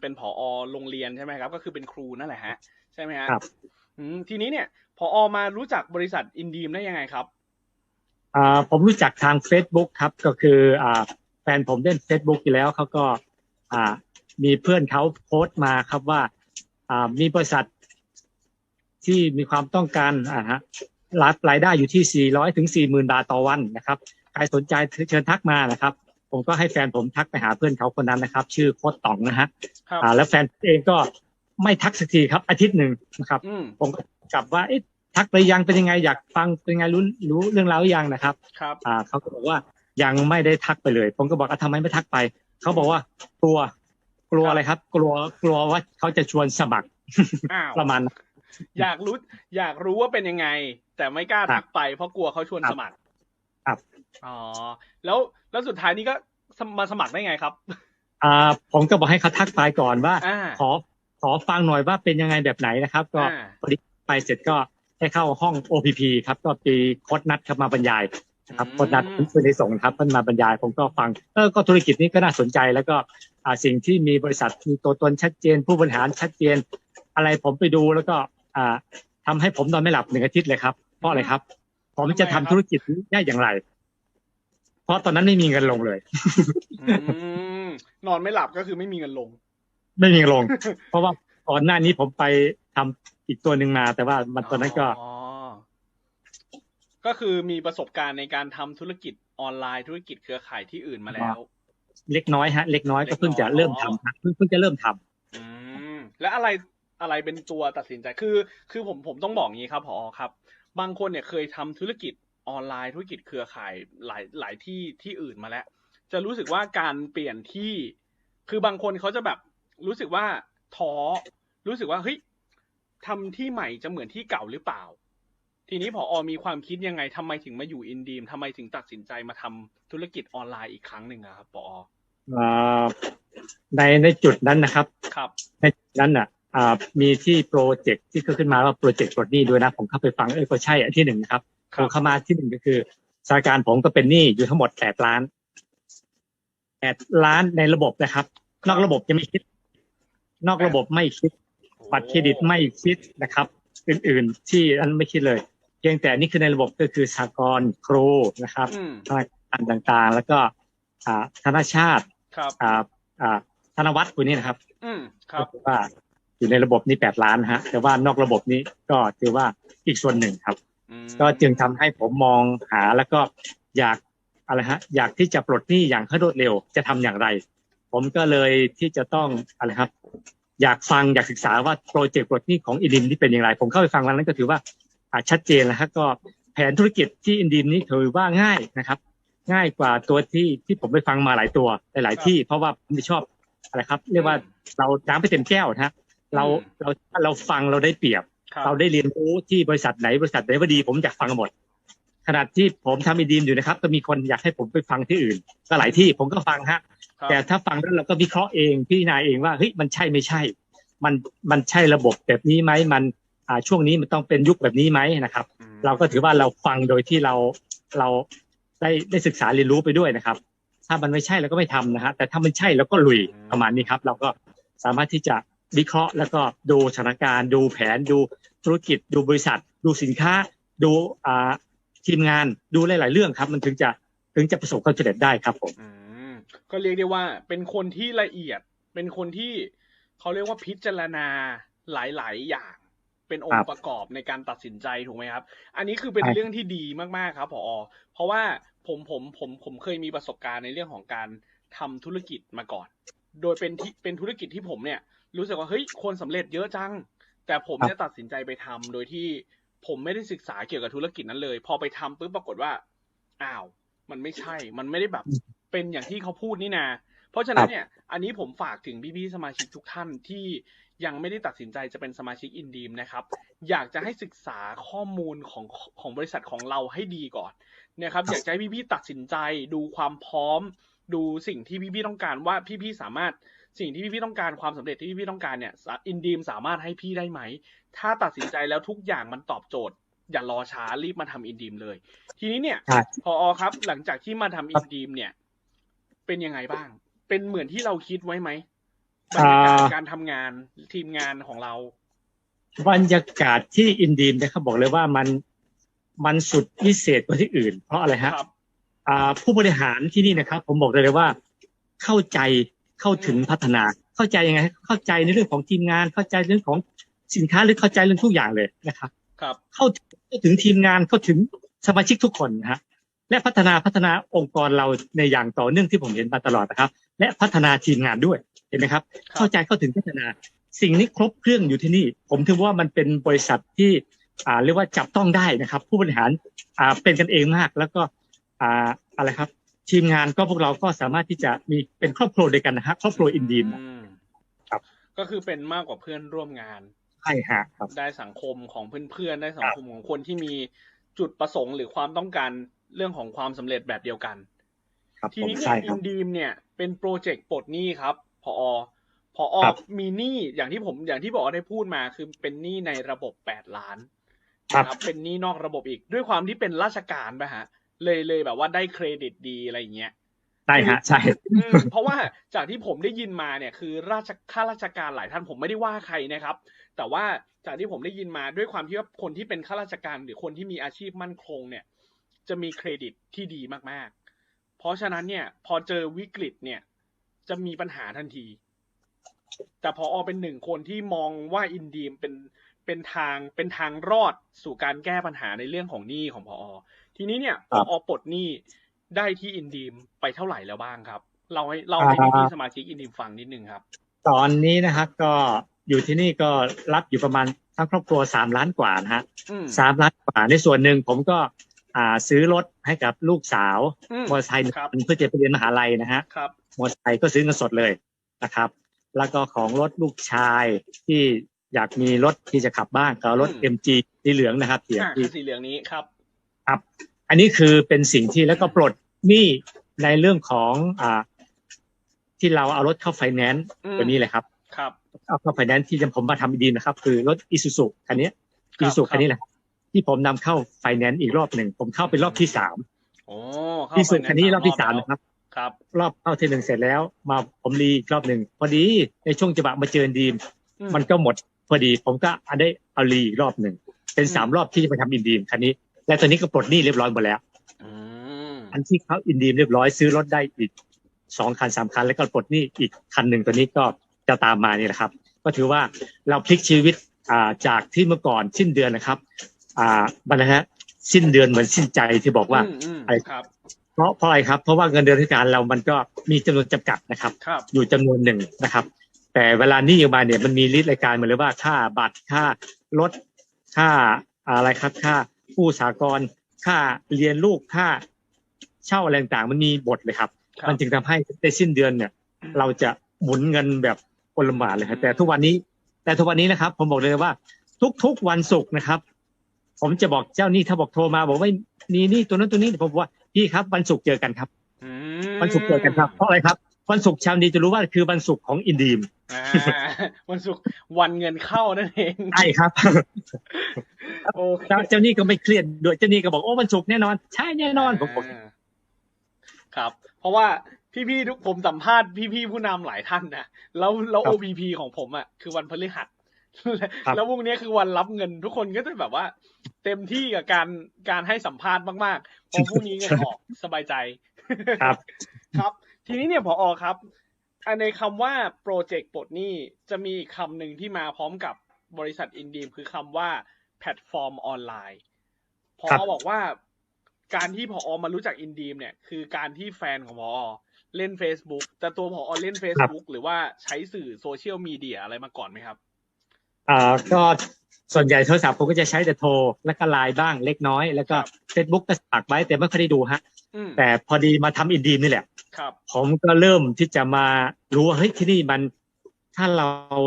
เป็นผอโรงเรียนใช่ไหมครับ ก็คือเป็นครูนั่นแหละฮะใช่ไหมฮะครับอืมทีนี้เนี่ยผอมารู้จักบริษัทอินดีมได้ยังไงครับอ่าผมรู้จักทาง Facebook ครับก็คืออ่าแฟนผมเล่น Facebook อยู่แล้วเขาก็อ่ามีเพื่อนเขาโพสต์มาครับว่าอ่ามีบริษัทที่มีความต้องการอ่าฮะรับรายได้อยู่ที่ 400 ถึง 40,000 บาทต่อวันนะครับ ใครสนใจเชิญทักมานะครับ ผมก็ให้แฟนผมทักไปหาเพื่อนเขาคนนั้นนะครับ ชื่อโค้ดต่องนะฮะครับอ่า แล้วแฟนเองก็ไม่ทักสักทีครับอาทิตย์หนึ่งนะครับอืมผมก็กลับว่าเอ๊ะทักไปยังเป็นยังไงอยากฟังเป็นยังไงรู้รู้เรื่องราวหรือยังนะครับ ครับ อ่าเขาก็บอกว่ายังไม่ได้ทักไปเลย ผมก็บอกอะทำไมไม่ทักไป เขาบอกว่ากลัวกลัวอะไรครับ กลัวกลัวว่าเขาจะชวนสมัครอ้าวประมาณนั้นอยากรู้อยากรู้ว่าเป็นยังไง แต่ไม่กล้าครับทักไปเพราะกลัวเขาชวนครับสมัคร ครับ อ๋อแล้วแล้วสุดท้ายนี้ก็สมมาสมัครได้ไงครับ อ่า ผมก็บอกให้เขาทักไปก่อนว่าอ่าขอขอฟังหน่อยว่าเป็นยังไงแบบไหนนะครับ ก็อ่าพอดีไปเสร็จก็ได้เข้าห้อง OPP ครับ ก็ปีโค้ดนัดครับมาบรรยายนะครับโค้ดนัดอืมคุณได้ส่งครับเพิ่นมาบรรยาย ผมก็ฟังเออก็ธุรกิจนี้ก็น่าสนใจแล้วก็อ่าสิ่งที่มีบริษัทมีตัวตนชัดเจน ผู้บริหารชัดเจน อะไรผมไปดูแล้วก็อ่าทำให้ผมนอนไม่หลับหนึ่งอาทิตย์เลยครับเพราะอะไรครับ ผมจะทำธุรกิจนี้ได้อย่างไรเพ ราะตอนนั้นไม่มีเงินลงเลยอืมนอนไม่หลับก็คือไม่มีเงินลง ไม่มีเงินลง เพราะว่าก่อนหน้านี้ผมไปทำอีกตัวหนึ่งมา แต่ว่ามันตอนนั้นก็อ๋อก็คือมีประสบการณ์ในการทำธุรกิจออนไลน์ธุรกิจเครือข่ายที่อื่นมาแล้ว เล็กน้อยฮะ เล็กน้อยก็เพิ่งจะเล็กน้อยเริ่มทำฮะเพิ่งเพิ่งจะเริ่มทำอืมแล้วอะไรอะไรเป็นตัวตัดสินใจคือ คือผมผมต้องบอกงี้ครับพอครับ บางคนเนี่ยเคยทำธุรกิจ ออนไลน์ธุรกิจเครือข่ายหลายหลายที่ที่อื่นมาแล้ว จะรู้สึกว่าการเปลี่ยนที่ คือบางคนเขาจะแบบรู้สึกว่าท้อรู้สึกว่าเฮ้ยทำที่ใหม่จะเหมือนที่เก่าหรือเปล่า ทีนี้พออมีความคิดยังไงทำไมถึงมาอยู่อินดีมทำไมถึงตัดสินใจมาทำธุรกิจออนไลน์อีกครั้งหนึ่งอะครับปออ่าในในจุดนั้นนะครับครับในจุดนั้นอะอ่ามีที่โปรเจกต์ที่ขึ้นมาว่าโปรเจกต์ปลดหนี้ด้วยนะ ผมเข้าไปฟังเอ้ยก็ใช่อันที่หนึ่งนะครับ คผรับมเข้ามาที่หนึ่งก็คือสถานการณ์ผมก็เป็นหนี้อยู่ทั้งหมดแปดล้านแปดล้านในระบบนะครับ นอกระบบยังไม่คิด นอกระบบไม่คิดบัตรเครดิตไม่คิดนะครับ อื่นๆ ที่อันไม่คิดเลย เพียงแต่นี่คือในระบบก็คือสากลครูนะครับอืมธนาคารต่างๆ แล้วก็อ่าธนาชาติครับอ่าอ่าธนวัฒน์ตัวนี้นะครับ อืมครัก็บถือว่าอยู่ในระบบนี้แปดล้านฮะ แต่ว่านอกระบบนี้ก็ถือว่าอีกส่วนหนึ่งครับอืม ก็จึงทำให้ผมมองหาแล้วก็อยากอะไรฮะ อยากที่จะปลดหนี้อย่างรวดเร็วจะทำอย่างไร ผมก็เลยที่จะต้องอะไรครับ อยากฟังอยากศึกษาว่าโปรเจกต์ปลดหนี้ของอินดิมนี่เป็นอย่างไร ผมเข้าไปฟังวันนั้นก็ถือว่าอ่าชัดเจนแล้วครับก็แผนธุรกิจที่อินดิมนี่ถือว่าง่ายนะครับ ง่ายกว่าตัวที่ที่ผมไปฟังมาหลายตัวหลายๆที่ เพราะว่าผมไม่ชอบอะไรครับ เรียกว่าเราน้ำไปเต็มแก้วนะฮะเราเราเราฟังเราได้เปรียบครับ เราได้เรียนรู้ที่บริษัทไหนบริษัทไหนว่าดี ผมอยากฟังกันหมด ขนาดที่ผมทำอีดีมอยู่นะครับ ก็มีคนอยากให้ผมไปฟังที่อื่น ก็หลายที่ผมก็ฟังฮะครับแต่ถ้าฟังแล้วเราก็วิเคราะห์เองพิจารณาเองว่าเฮ้ยมันใช่ไม่ใช่ มันมันใช่ระบบแบบนี้ไหมมันอ่าช่วงนี้มันต้องเป็นยุคแบบนี้ไหมนะครับอืมเราก็ถือว่าเราฟังโดยที่เราเราได้ได้ศึกษาเรียนรู้ไปด้วยนะครับ ถ้ามันไม่ใช่เราก็ไม่ทำนะฮะแต่ถ้ามันใช่เราก็ลุยประมาณนี้ครับ เราก็สามารถที่จะ วิเคราะห์ แล้วก็ดูสถานการณ์ ดูแผนดูธุรกิจ ดูบริษัท ดูสินค้า ดูอ่าทีมงานดูหลาย ๆ เรื่องครับ มันถึงจะถึงจะประสบความสำเร็จได้ครับผมก็เรียกได้ว่าเป็นคนที่ละเอียด เป็นคนที่เขาเรียกว่าพิจารณาหลาย ๆ อย่างเป็นองค์ประกอบในการตัดสินใจถูกไหมครับ อันนี้คือเป็นเรื่องที่ดีมาก ๆ ครับผอ เพราะว่าผมผมผมผมเคยมีประสบการณ์ในเรื่องของการทำธุรกิจมาก่อน โดยเป็นที่เป็นธุรกิจที่ผมเนี่ย รู้สึกว่าเฮ้ยคนสำเร็จเยอะจัง แต่ผมเนี่ยตัดสินใจไปทำโดยที่ผมไม่ได้ศึกษาเกี่ยวกับธุรกิจนั้นเลย พอไปทำปุ๊บปรากฏว่าอ้าว มันไม่ใช่ มันไม่ได้แบบเป็นอย่างที่เขาพูดนี่นาเพราะฉะนั้นเนี่ย อันนี้ผมฝากถึงพี่ๆสมาชิกทุกท่านที่ยังไม่ได้ตัดสินใจจะเป็นสมาชิกอินดีมนะครับ อยากจะให้ศึกษาข้อมูลของของบริษัทของเราให้ดีก่อนนะครับ อยากจะให้พี่ๆตัดสินใจดูความพร้อม ดูสิ่งที่พี่ๆต้องการว่าพี่ๆสามารถ สิ่งที่พี่ๆต้องการความสำเร็จที่พี่ๆต้องการเนี่ยอินดีมสามารถให้พี่ได้ไหม ถ้าตัดสินใจแล้วทุกอย่างมันตอบโจทย์ อย่ารอช้ารีบมาทำอินดีมเลย ทีนี้เนี่ยใช่พอครับ หลังจากที่มาทำอินดีมเนี่ย เป็นยังไงบ้าง เป็นเหมือนที่เราคิดไว้ไหมบรรยากาศอ่าการทำงานทีมงานของเรา บรรยากาศที่อินดีมนะครับบอกเลยว่ามันมันสุดพิเศษกว่าที่อื่น เพราะอะไรฮะครับอ่าผู้บริหารที่นี่นะครับ ผมบอกเลยว่าเข้าใจ เข้าถึงพัฒนาเข้าใจยังไง เข้าใจในเรื่องของทีมงาน เข้าใจเรื่องของสินค้าหรือเข้าใจเรื่องทุกอย่างเลยนะครับครับเข้าถึงเข้าถึงทีมงานเข้าถึงสมาชิกทุกคนนะฮะและพัฒนาพัฒนาองค์กรเราในอย่างต่อเนื่องที่ผมเห็นมาตลอดนะครับ และพัฒนาทีมงานด้วยเห็นไหมครับครับ เข้าใจเข้าถึงพัฒนา สิ่งนี้ครบเครื่องอยู่ที่นี่ ผมถือว่ามันเป็นบริษัทที่อ่าเรียกว่าจับต้องได้นะครับ ผู้บริหารอ่าเป็นกันเองมากแล้วก็อ่าอะไรครับ ทีมงานก็พวกเราก็สามารถที่จะมีเป็นครอบครัวเดียวกันนะฮะครอบครัวอินดีมอืมครับ ก็คือเป็นมากกว่าเพื่อนร่วมงานใช่ฮะครับ ได้สังคมของเพื่อนๆได้สังคมของคนที่มีจุดประสงค์หรือความต้องการเรื่องของความสำเร็จแบบเดียวกันครับทีผมนี้เนี่ใช่ยคอิรับนดีมเนี่ยเป็นโปรเจกต์ปลดหนี้ครับพอพอครับมีหนี้อย่างที่ผมอย่างที่บอกได้พูดมาคือเป็นหนี้ในระบบแปดล้านครับนะเป็นหนี้นอกระบบอีกด้วยความที่เป็นราชการไปฮะ เลยเลยแบบว่าได้เครดิตดีอะไรอย่างเงี้ยใช่ฮะใช่อืมเพราะว่าจากที่ผมได้ยินมาเนี่ยคือราชข้าราชการหลายท่านผมไม่ได้ว่าใครนะครับ แต่ว่าจากที่ผมได้ยินมาด้วยความที่ว่าคนที่เป็นข้าราชการหรือคนที่มีอาชีพมั่นคงเนี่ย จะมีเครดิตที่ดีมากๆ เพราะฉะนั้นเนี่ย พอเจอวิกฤตเนี่ย จะมีปัญหาทันที แต่พออเป็นหนึ่งคนที่มองว่าอินดีมเป็นเป็นทางเป็นทางรอดสู่การแก้ปัญหาในเรื่องของหนี้ของพอ ทีนี้เนี่ยพครับอปลดหนี้ได้ที่อินดีมไปเท่าไหร่แล้วบ้างครับ เราให้เราให้พี่ๆสมาชิกอินดีมฟังนิดนึงครับ ตอนนี้นะฮะก็อยู่ที่นี่ก็รับอยู่ประมาณทั้งครอบครัวสามล้านกว่านะฮะอืมสามล้านกว่าในส่วนหนึ่งผมก็อ่าซื้อรถให้กับลูกสาวอืมมอเตอร์ไซค์ครับเพื่อจะไปเรียนมหาลัยนะฮะครับมอเตอร์ไซค์ก็ซื้อเงินสดเลยนะครับ แล้วก็ของรถลูกชายที่อยากมีรถที่จะขับบ้างก็รถ MG สีเหลืองนะครับเสียอ่าที่คือสีเหลืองนี้ครับ ครับ อันนี้คือเป็นสิ่งที่แล้วก็ปลดหนี้ในเรื่องของอ่าที่เราเอารถเข้าไฟแนนซ์อืมตัวนี้เลยครับ ครับ เอาเข้าไฟแนนซ์ที่ผมมาทำดีนะครับ คือรถอิซูซุคันนี้ครัอิบซูซุครับคันนี้แหละที่ผมนำเข้าไฟแนนซ์อีกรอบหนึ่งผมเข้าเป็นรอบที่สามโอ้เข้าอิซูไปซุคันนี้รอบที่สามแล้วนะครับ ครับ รอบเข้าที่หนึ่งเสร็จแล้ว มาผมรีอีกรอบหนึ่งพอดีในช่วงจังหวะมาเจอดีมอืมันก็หมดพอดี ผมก็อันได้เอารีอีกรอบหนึ่งเป็นสามอืมรอบที่จะมาทำอินดีมคันนี้ และตอนนี้ก็ปลดหนี้เรียบร้อยหมดแล้วอืมอันที่เขาอินดีมเรียบร้อยซื้อรถได้อีกสองคันสามคัน แล้วก็ปลดหนี้อีกคันหนึ่งตัวนี้ก็จะตามมานี่แหละครับ ก็ถือว่าเราพลิกชีวิตอ่าจากที่เมื่อก่อนสิ้นเดือนนะครับ อ่าบันนะฮะสิ้นเดือนเหมือนสิ้นใจที่บอกว่าอืมอืมไอ้ครับเพราะเพราะอะไรครับ เพราะว่าเงินเดือนราชการเรามันก็มีจำนวนจำกัดนะครับครับอยู่จำนวนหนึ่งนะครับ แต่เวลาหนี้ออกมาเนี่ยมันมีลิสต์รายการมาเลยว่าค่าบัตรค่ารถค่าอะไรครับค่า ผู้สากรณ์ค่าเรียนลูกค่าเช่าอะไรต่างๆมันมีบทเลยครับครับมันจึงทำให้ในสิ้นเดือนเนี่ย เราจะหมุนเงินแบบโอลหมานเลยครับแต่ทุกวันนี้ แต่ทุกวันนี้นะครับ ผมบอกเลยว่า ทุกๆวันศุกร์นะครับ ผมจะบอกเจ้าหนี้ถ้าบอกโทรมาบอกว่ามีหนี้ตัวนั้นตัวนี้ผมบอกว่าพี่ครับวันศุกร์เจอกันครับอืมวันศุกร์เจอกันครับเพราะอะไรครับวันศุกร์ชาวนีจะรู้ว่าคือวันศุกร์ของอินดีม อ่าวันศุกร์วันเงินเข้านั่นเองใช่ครับโอเคเจ้าเจ้าหนี้ก็ไม่เครียดด้วยเจ้าหนี้ก็บอกโอ้วันศุกร์แน่นอน ใช่แน่นอนผมบอกาครับ เพราะว่าพี่ๆทุกผมสัมภาษณ์พี่ๆผู้นำหลายท่านนะแล้วแล้วครับ OBP ของผมอะคือวันพฤหัสครับแล้วพรุ่งนี้คือวันรับเงินทุกคนก็จะแบบว่า เต็มที่กับการการให้สัมภาษณ์มากๆเพอพรุ่งนี้เงินออกสบายใจครับ ครับ ทีนี้เนี่ยพออครับ อันในคำว่าโปรเจกต์ปลดหนี้จะมีอีกคำหนึ่งที่มาพร้อมกับบริษัทอินดีมคือคำว่าแพลตฟอร์มออนไลน์ พอครับบอกว่าการที่พอมารู้จักอินดีมเนี่ย คือการที่แฟนของพอเล่น Facebook แต่ตัวพอเล่น Facebook หรือว่าใช้สื่อโซเชียลมีเดียอะไรมาก่อนไหมครับอ่าก็ส่วนใหญ่โทรศัพท์ผมก็จะใช้แต่โทรแล้วก็ไลน์บ้างเล็กน้อย แล้วก็ครับเฟซบุ๊กก็สมัครไว้แต่ไม่ค่อยได้ดูฮะอืมแต่พอดีมาทำอินดีมนี่แหละ ครับผมก็เริ่มที่จะมารู้ว่าเฮ้ยที่นี่มันถ้าเรา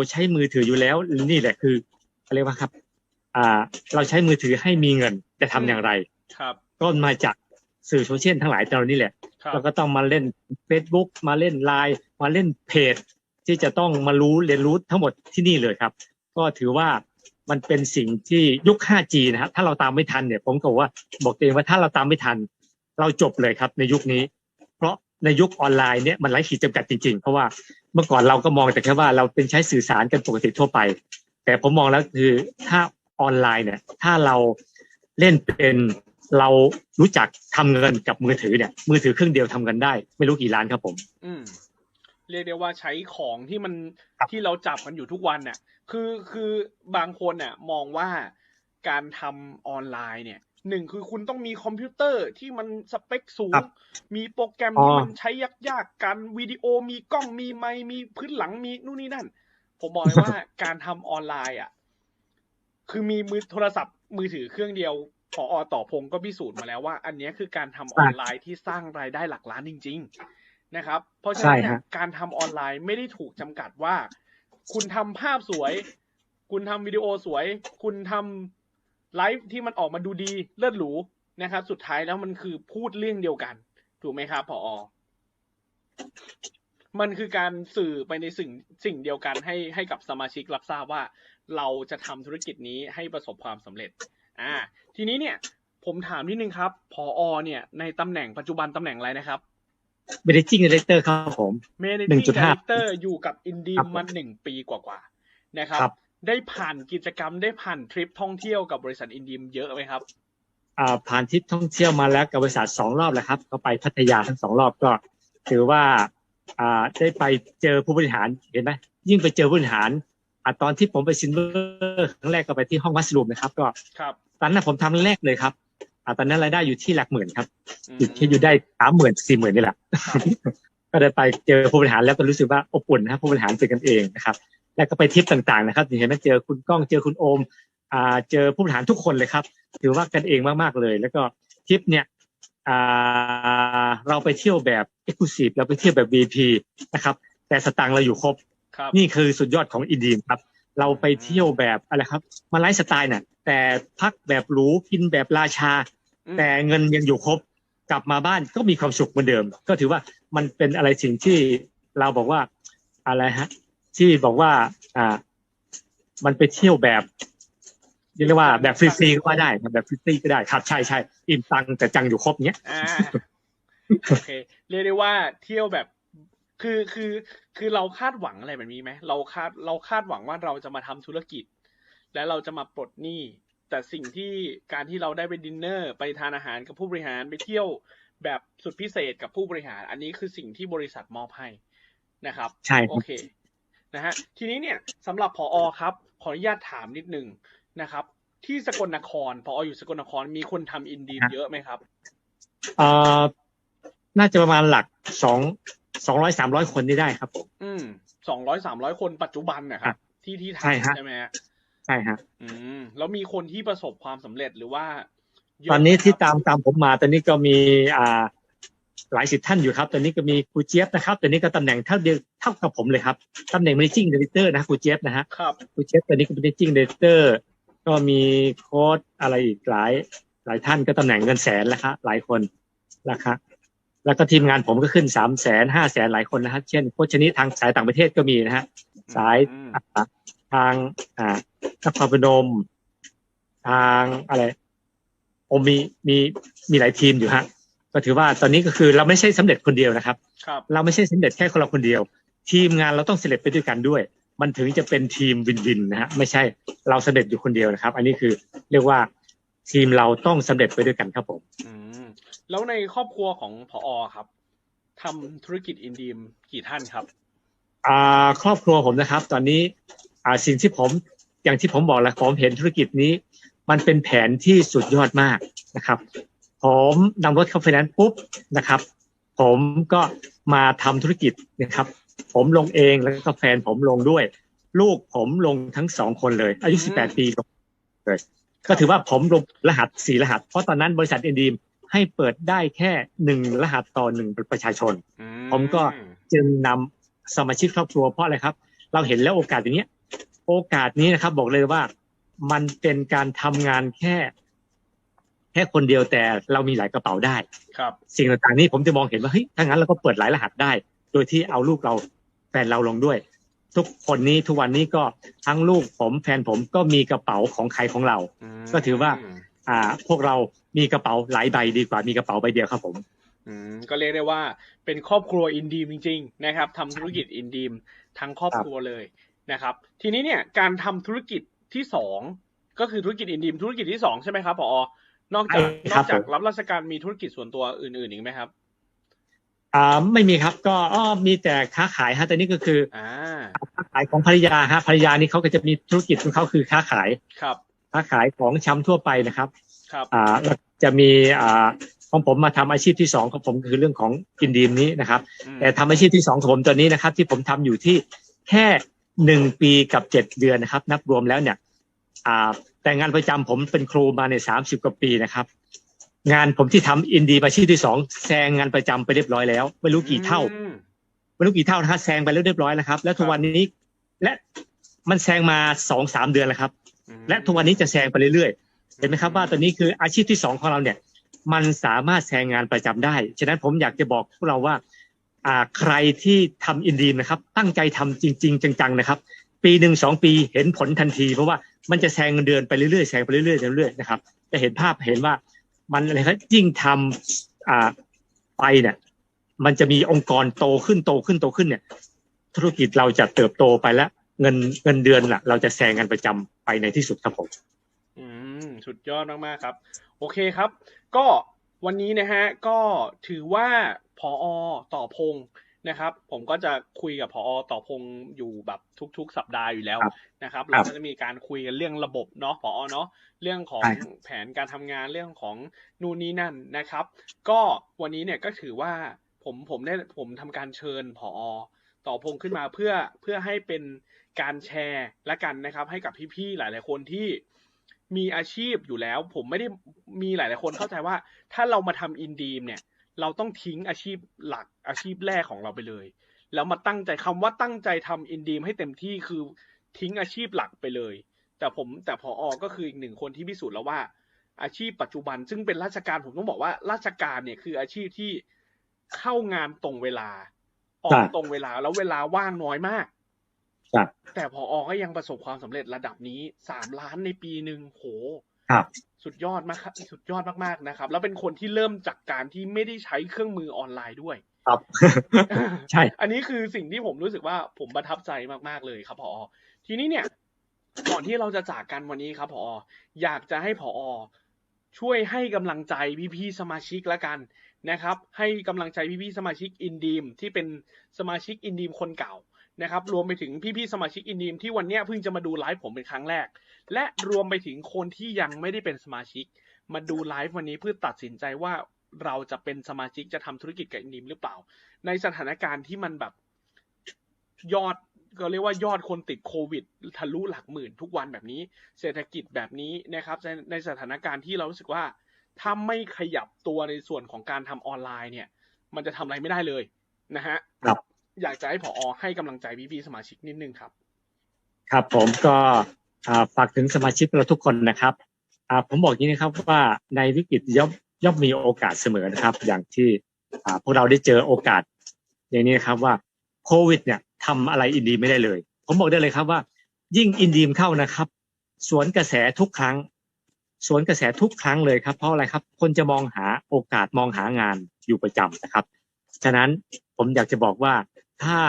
ใช้มือถืออยู่แล้วนี่แหละคืออะไรยกว่าครับ อ่า เราใช้มือถือให้มีเงินจะทำอย่างไร ครับก็มาจากสื่อโซเชียลทั้งหลายเรานี่แหละครับเราก็ต้องมาเล่น Facebook มาเล่นไลน์มาเล่นเพจ ที่จะต้องมารู้เรียนรู้ทั้งหมดที่นี่เลยครับ ก็ถือว่ามันเป็นสิ่งที่ยุค 5G นะครับถ้าเราตามไม่ทันเนี่ย ผมก็บอกว่าบอกตัวเองว่าถ้าเราตามไม่ทัน เราจบเลยครับในยุคนี้เพราะ ในยุคออนไลน์เนี่ยมันไร้ขีดจำกัดจริงๆ เพราะว่าเมื่อก่อนเราก็มองแต่แค่ว่าเราเป็นใช้สื่อสารกันปกติทั่วไป แต่ผมมองแล้วคือถ้าออนไลน์เนี่ย ถ้าเราเล่นเป็นเรารู้จักทำเงินกับมือถือเนี่ย มือถือเครื่องเดียวทำกันได้ ไม่รู้กี่ล้านครับผม อืมเรียกได้ว่าใช้ของที่มันครับที่เราจับกันอยู่ทุกวันเนี่ยคือคือบางคนเนี่ยมองว่าการทำออนไลน์เนี่ย หนึ่งคือคุณต้องมีคอมพิวเตอร์ที่มันสเปคสูง มีโปรแกรมที่มันใช้ยากๆการวิดีโอมีกล้องมีไมค์มีพื้นหลังมีนู่นนี่นั่น ผมบอกเลยว่าการทำออนไลน์อะ คือมีมือโทรศัพท์มือถือเครื่องเดียวพออต่อพงศ์ก็พิสูจน์มาแล้วว่า อันเนี้ยคือการทำออนไลน์ที่สร้างรายได้หลักล้านจริง ๆ นะครับ เพราะฉะนั้นใช่เนี่ยฮะการทำออนไลน์ไม่ได้ถูกจำกัดว่า คุณทำภาพสวย คุณทำวิดีโอสวย คุณทำ ไลฟ์ที่มันออกมาดูดีเลิศหรูนะครับ สุดท้ายแล้วมันคือพูดเรื่องเดียวกัน ถูกไหมครับพออมันคือการสื่อไปในสิ่งสิ่งเดียวกันให้ให้กับสมาชิกรับทราบว่า เราจะทำธุรกิจนี้ให้ประสบความสำเร็จ อ่า ทีนี้เนี่ย ผมถามนิดนึงครับพออเนี่ย ในตำแหน่งปัจจุบันตำแหน่งอะไรนะครับ managing director ครับผม Managing 1.5 Director อยู่กับอินดีครัมบมาหนึ่งปีกว่าๆนะครับครับ ได้ผ่านกิจกรรมได้ผ่านทริปท่องเที่ยวกับบริษัทอินดีมเยอะไหมครับอ่าผ่านทริปท่องเที่ยวมาแล้วกับบริษัทสองรอบแล้วครับ ก็ไปพัทยาทั้งสองรอบก็ ถือว่าอ่าได้ไปเจอผู้บริหารเห็นไหมยิ่งไปเจอผู้บริหารอ่าตอนที่ผมไปซินเวอร์ครั้งแรกก็ไปที่ห้องวัสลูมนะครับ ก็ครับตอนนั้นผมทำแรกเลยครับอ่าตอนนั้นรายได้อยู่ที่หลักหมื่นครับอืมอยู่ที่อยู่ได้สามหมื่นสี่หมื่นนี่แหละครับก็ได้ไปเจอผู้บริหารแล้วก็รู้สึกว่าอบอุ่นนะครับผู้บริหารเป็นกันเองนะครับ แล้วก็ไปทริปต่างๆนะครับเห็นไหมเจอคุณก้องเจอคุณโอมอ่าเจอผู้บริหารทุกคนเลยครับ ถือว่ากันเองมากๆเลย แล้วก็ทริปเนี่ยอ่าเราไปเที่ยวแบบ e x c l u s i v e เราไปเที่ยวแบบ VP นะครับ แต่สตังค์เราอยู่ครบครับนี่คือสุดยอดของอินดีมครับ เราไปเที่ยวแบบอะไรครับ มาไลฟ์สไตล์น่ะ แต่พักแบบหรูกินแบบราชาอืมแต่เงินยังอยู่ครบ กลับมาบ้านก็มีความสุขเหมือนเดิม ก็ถือว่ามันเป็นอะไรสิ่งที่เราบอกว่าอะไรฮะ ที่บอกว่า อ่า มันไปเที่ยวแบบเรียกว่าแบบฟรีๆก็ว่าได้ครับแบบฟรีๆก็ได้ครับใช่ใช่อิ่มตังค์แต่จังอยู่ครบเนี้ยอ่าโอเคเรียกได้ว่าเที่ยวแบบ คือคือ คือเราคาดหวังอะไรแบบนี้ไหมเราคาดเราคาดหวังว่าเราจะมาทำธุรกิจ และเราจะมาปลดหนี้แต่สิ่งที่การที่เราได้ไปดินเนอร์ไปทานอาหารกับผู้บริหารไปเที่ยวแบบสุดพิเศษกับผู้บริหาร อันนี้คือสิ่งที่บริษัทมอบให้นะครับ ใช่คโอรับเค นะฮะทีนี้เนี่ยสำหรับพออครับขออนุญาตถามนิดนึงนะครับ ที่สกลนครพออยู่สกลนครมีคนทำอินดีมเยอะไหมครับเอ่อน่าจะประมาณหลักสองสองร้อยสามร้อยคนนี่ได้ครับผมอืมสองร้อยสามร้อยคนปัจจุบันนะคครัรับบที่ที่ใช่ทำฮะใช่ไหมฮะใช่ฮะอืมแล้วมีคนที่ประสบความสำเร็จหรือว่าเยะตอนนี้ไหมที่ครับตามตามผมมาตอนนี้ก็มีอ่า หลายสิบท่านอยู่ครับตอนนี้ก็มีครูเจี๊ยบนะครับตอนนี้ก็ตำแหน่งเท่าเดียวเท่ากับผมเลยครับตำแหน่ง managing director นะครูเจี๊ยบนะฮะครับครูเจี๊ยบตอนนี้ก็เป็น managing director ก็มีโค้ดอะไรอีกหลาย หลายท่านก็ตำแหน่งเงินแสนแล้วครับหลายคนนะครับแล้วก็ทีมงานผมก็ขึ้นสามแสนห้าแสนหลายคนนะฮะเช่นโค้ชชนิดทางสายต่างประเทศก็มีนะฮะสายอืมอ่าทางอ่านครพนม ทางอะไรผมมีมีมีหลายทีมอยู่ฮะ ก็ถือว่าตอนนี้ก็คือเราไม่ใช่สำเร็จคนเดียวนะครับครับเราไม่ใช่สำเร็จแค่คนเราคนเดียว ทีมงานเราต้องสำเร็จไปด้วยกันด้วย มันถึงจะเป็นทีมวินวินนะฮะไม่ใช่เราสำเร็จอยู่คนเดียวนะครับ อันนี้คือเรียกว่าทีมเราต้องสำเร็จไปด้วยกันครับผมอืมแล้วในครอบครัวของพออครับทำธุรกิจอินดีมกี่ท่านครับอ่าครอบครัวผมนะครับ ตอนนี้อ่าสิ่งที่ผมอย่างที่ผมบอกแล้วผมเห็นธุรกิจนี้ มันเป็นแผนที่สุดยอดมากนะครับ ผมนำรถเข้าไฟแนนซ์ปุ๊บนะครับ ผมก็มาทำธุรกิจนะครับ ผมลงเองแล้วก็แฟนผมลงด้วย ลูกผมลงทั้งสองคนเลย อายุอืม18 ปีเลยก็ถือว่าผมลงรหัสสี่รหัส เพราะตอนนั้นบริษัทเอ็นดีมให้เปิดได้แค่หนึ่งรหัสต่อหนึ่งประชาชนอืผมก็จึงนำสมาชิกครอบครัวเพราะอะไรครับ เราเห็นแล้วโอกาสอย่างเนี้ยโอกาสนี้นะครับบอกเลยว่ามันเป็นการทำงานแค่ แค่คนเดียวแต่เรามีหลายกระเป๋าได้ ครับ สิ่งต่างๆนี้ผมจะมองเห็นว่าเฮ้ยถ้างั้นเราก็เปิดหลายรหัสได้ โดยที่เอาลูกเราแฟนเราลงด้วย ทุกคนนี้ทุกวันนี้ก็ทั้งลูกผมแฟนผมก็มีกระเป๋าของใครของเรามก็ถือว่า อ่า พวกเรามีกระเป๋าหลายใบดีกว่ามีกระเป๋าใบเดียวครับผมอืมก็เรียกได้ว่าเป็นครอบครัวอินดีมจริง ๆ นะครับทำธุรกิจอินดีมทั้งครอบครัวเลยนะครับ ทีนี้เนี่ยการทำธุรกิจที่สองก็คือธุรกิจอินดีมธุรกิจที่สองใช่ไหมครับผอ นอกจากใช่นครัอบกจากผมรับราชการมีธุรกิจส่วนตัวอื่นๆอีกไหมครับอ่าไม่มีครับก็อ้อมีแต่ค้าขายฮะแต่นี่ก็คืออ่าค้าขายของภรรยาฮะภรรยานี่เขาก็จะมีธุรกิจของเขาคือค้าขายครับ ค้าขายของชำทั่วไปนะครับ ครับอ่าแล้วจะมีอ่าของผมมาทำอาชีพที่สองของผมคือเรื่องของกินดีมนี้นะครับอืมแต่ทำอาชีพที่สองของผมตัวนี้นะครับ ที่ผมทำอยู่ที่แค่หนึ่งปีกับเจ็ดเดือนนะครับ นับรวมแล้วเนี่ยอ่า แต่งานประจำผมเป็นครูมาในสามสิบกว่าปีนะครับ งานผมที่ทำอินดีอาชีพที่สองแซงงานประจำไปเรียบร้อยแล้ว ไม่รู้กี่เท่าอืมไม่รู้กี่เท่านะฮะแซงไปแล้วเรียบร้อยแล้วครับ แล้วทุกวันนี้และมันแซงมาสองสามเดือนแล้วครับอืมและทุกวันนี้จะแซงไปเรื่อยๆเห็นไหมครับว่าตอนนี้คืออาชีพที่สองของเราเนี่ย มันสามารถแซงงานประจำได้ฉะนั้นผมอยากจะบอกพวกเราว่า อ่าใครที่ทำอินดีมนะครับ ตั้งใจทำจริง ๆ จังๆนะครับ ปีหนึ่งสองปีเห็นผลทันที เพราะว่ามันจะแซงเงินเดือนไปเรื่อยๆแซงไปเรื่อยๆเรื่อยๆนะครับจะเห็นภาพเห็นว่ามันอะไรครับยิ่งทำอ่าไปเนี่ยมันจะมีองค์กรโตขึ้นโตขึ้นโตขึ้นเนี่ย ธุรกิจเราจะเติบโตไปแล้ว เงินเงินเดือนล่ะ เราจะแซงงานประจำไปในที่สุดครับผมอืมสุดยอดมากๆครับ โอเคครับ ก็วันนี้นะฮะก็ถือว่าพอต่อพง นะครับ ผมก็จะคุยกับพอต่อพงศ์อยู่แบบทุก ๆ สัปดาห์อยู่แล้วครับนะครับคเรารับก็จะมีการคุยกันเรื่องระบบเนาะพอเนาะเรื่องของใช่ครับแผนการทำงานเรื่องของนู่นนี่นั่นนะครับ ก็วันนี้เนี่ยก็ถือว่าผมผมได้ผมทำการเชิญพอต่อพงศ์ขึ้นมาเพื่อเพื่อให้เป็นการแชร์ละกันนะครับ ให้กับพี่ๆหลาย ๆ คนที่มีอาชีพอยู่แล้ว ผมไม่ได้มีหลาย ๆ คนเข้าใจว่า ถ้าเรามาทำอินดีมเนี่ย เราต้องทิ้งอาชีพหลักอาชีพแรกของเราไปเลย แล้วมาตั้งใจคำว่าตั้งใจทำอินดีมให้เต็มที่คือทิ้งอาชีพหลักไปเลย แต่ผมแต่พออก็คืออีกหนึ่งคนที่พิสูจน์แล้วว่า อาชีพปัจจุบัน ซึ่งเป็นราชการผมต้องบอกว่าราชการเนี่ยคืออาชีพที่เข้างานตรงเวลา ออใช่กตรงเวลาแล้วเวลาว่างน้อยมากครับแต่พออก็ยังประสบความสำเร็จระดับนี้สามล้านในปีหนึ่งโหครับ สุดยอดมากครับสุดยอดมากๆนะครับ แล้วเป็นคนที่เริ่มจากการที่ไม่ได้ใช้เครื่องมือออนไลน์ด้วย ครับ ใช่ อันนี้คือสิ่งที่ผมรู้สึกว่าผมประทับใจมากๆเลยครับพอทีนี้เนี่ยก่อนที่เราจะจากกันวันนี้ครับพออยากจะให้พอช่วยให้กำลังใจพี่ๆสมาชิกละกันนะครับ ให้กำลังใจพี่ๆสมาชิกอินดีมที่เป็นสมาชิกอินดีมคนเก่า นะครับรวมไปถึงพี่ๆสมาชิกอินดีมที่วันนี้เพิ่งจะมาดูไลฟ์ผมเป็นครั้งแรก และรวมไปถึงคนที่ยังไม่ได้เป็นสมาชิก มาดูไลฟ์วันนี้เพื่อตัดสินใจว่าเราจะเป็นสมาชิกจะทำธุรกิจกับอินดีมหรือเปล่า ในสถานการณ์ที่มันแบบยอดก็เรียกว่ายอดคนติดโควิดทะลุหลักหมื่นทุกวันแบบนี้ เศรษฐกิจแบบนี้นะครับ ในสถานการณ์ที่เรารู้สึกว่าถ้าไม่ขยับตัวในส่วนของการทำออนไลน์เนี่ย มันจะทำอะไรไม่ได้เลยนะฮะครับ อยากจะให้ผอให้กำลังใจพี่ๆสมาชิกนิดนึงครับ ครับผมก็ฝากถึงสมาชิกเราทุกคนนะครับผมบอกอย่างนี้นะครับว่าในวิกฤตย่อมย่อมมีโอกาสเสมอนะครับ อย่างที่พวกเราได้เจอโอกาส อย่างนี้นครับว่าโควิด เนี่ยทำอะไรอินดีไม่ได้เลย ผมบอกได้เลยครับว่า ยิ่งอินดีมเข้านะครับ สวนกระแสทุกครั้ง สวนกระแสทุกครั้งเลยครับเพราะอะไรครับ คนจะมองหาโอกาสมองหางานอยู่ประจำนะครับ ฉะนั้นผมอยากจะบอกว่า ถ้า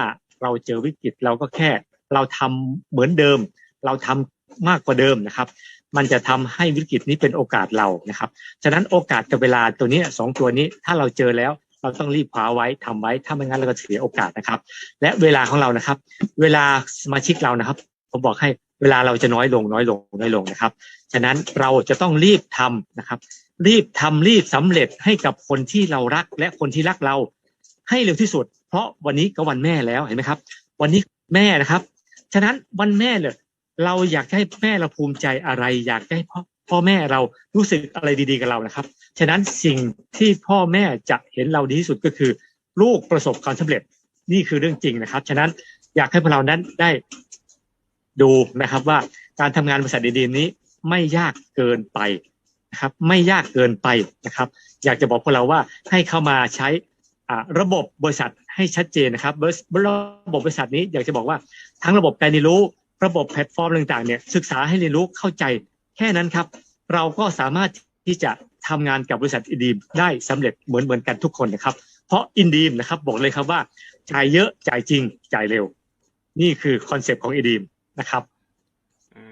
เราเจอวิกฤตเราก็แค่เราทำเหมือนเดิม เราทำมากกว่าเดิมนะครับ มันจะทำให้วิกฤตนี้เป็นโอกาสเรานะครับ ฉะนั้นโอกาสกับเวลาตัวนี้สองตัวนี้ถ้าเราเจอแล้วเราต้องรีบคว้าไว้ทำไว้ถ้าไม่งั้นเราก็เสียโอกาสนะครับ และเวลาของเรานะครับ เวลาสมาชิกเรานะครับ ผมบอกให้เวลาเราจะน้อยลงน้อยลงน้อยลงนะครับ ฉะนั้นเราจะต้องรีบทำนะครับ รีบทำรีบสำเร็จให้กับคนที่เรารักและคนที่รักเรา ให้เร็วที่สุด เพราะวันนี้ก็วันแม่แล้วเห็นไหมครับ วันนี้แม่นะครับ ฉะนั้นวันแม่เลยเราอยากให้แม่เราภูมิใจอะไร อยากให้พ่อพ่อแม่เรารู้สึกอะไรดีๆกับเรานะครับ ฉะนั้นสิ่งที่พ่อแม่จะเห็นเราดีที่สุดก็คือ ลูกประสบความสำเร็จนี่คือเรื่องจริงนะครับ ฉะนั้นอยากให้พวกเรานั้นได้ดูนะครับว่าการทำงานบริษัทดีๆนี้ไม่ยากเกินไปนะครับ ไม่ยากเกินไปนะครับ อยากจะบอกพวกเราว่าให้เข้ามาใช้ ระบบบริษัทให้ชัดเจนนะครับบริระบบบริษัทนี้อยากจะบอกว่าทั้งระบบการเรียนรู้ ระบบแพลตฟอร์มต่างๆเนี่ยศึกษาให้เรียนรู้เข้าใจแค่นั้นครับ เราก็สามารถที่จะทำงานกับบริษัทอินดีมได้สำเร็จเหมือนเหมือนกันทุกคนนะครับ เพราะอินดีมนะครับบอกเลยครับว่าจ่ายเยอะจ่ายจริงจ่ายเร็ว นี่คือคอนเซปต์ของอินดีมนะครับอื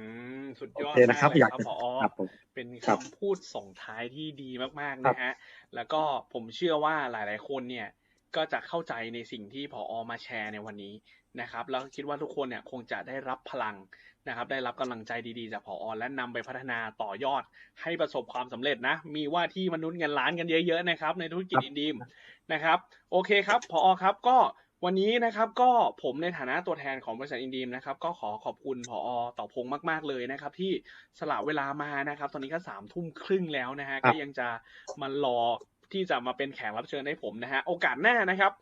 มสุดยโออดเคนะครับมากเลยอยากครับจะผอครับผมเป็น ครับคำพูดส่งท้ายที่ดีมากๆนะฮะ แล้วก็ผมเชื่อว่าหลาย ๆ คนเนี่ยก็จะเข้าใจในสิ่งที่ผอมาแชร์ในวันนี้นะครับ แล้วคิดว่าทุกคนเนี่ยคงจะได้รับพลังนะครับ ได้รับกำลังใจดีๆจากผอและนำไปพัฒนาต่อยอดให้ประสบความสำเร็จนะ มีว่าที่มนุษย์เงินล้านกันเยอะๆนะครับ ในธุรกิจครับอินดีมนะครับ โอเคครับผอครับก็ วันนี้นะครับก็ผมในฐานะตัวแทนของบริษัทอินดีมนะครับก็ขอขอบคุณผอต่อพงษ์มาก ๆเลยนะครับ ที่สละเวลามานะครับ ตอนนี้ก็สามทุ่มครึ่งแล้วนะฮะครับก็ยังจะมารอที่จะมาเป็นแขกรับเชิญให้ผมนะฮะโอกาสหน้านะครับ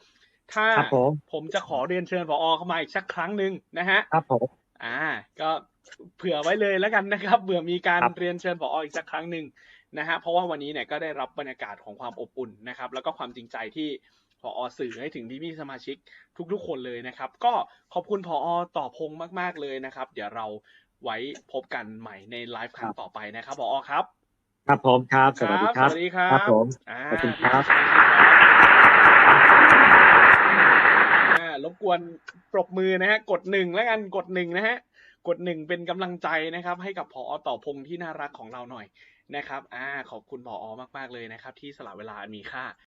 ถ้าครับผมผมจะขอเรียนเชิญผอเข้ามาอีกสักครั้งหนึ่งนะฮะครับผมอ่า ก็เผื่อไว้เลยแล้วกันนะครับเผื่อมีการครับเรียนเชิญผออีกสักครั้งหนึ่งนะฮะเพราะว่าวันนี้เนี่ยก็ได้รับบรรยากาศของความอบอุ่นนะครับ แล้วก็ความจริงใจที่ ผอสื่อให้ถึงที่พี่สมาชิกทุกๆ คนเลยนะครับ ก็ขอบคุณผอต่อพงษ์มากๆเลยนะครับ เดี๋ยวเราไว้พบกันใหม่ในไลฟ์ครั้งต่อไปนะครับผอครับ ครับผมครับ สวัสดีครับสวัสดีครับครับผมอ่าขอบคุณครับอ่ารบกวนปรบมือนะฮะกดหนึ่งแล้วกันกดหนึ่งนะฮะกดหนึ่งเป็นกำลังใจนะครับ ให้กับผอต่อพงษ์ที่น่ารักของเราหน่อยนะครับ อ่า ขอบคุณผอมาก ๆ เลยนะครับ ที่สละเวลาอันมีค่า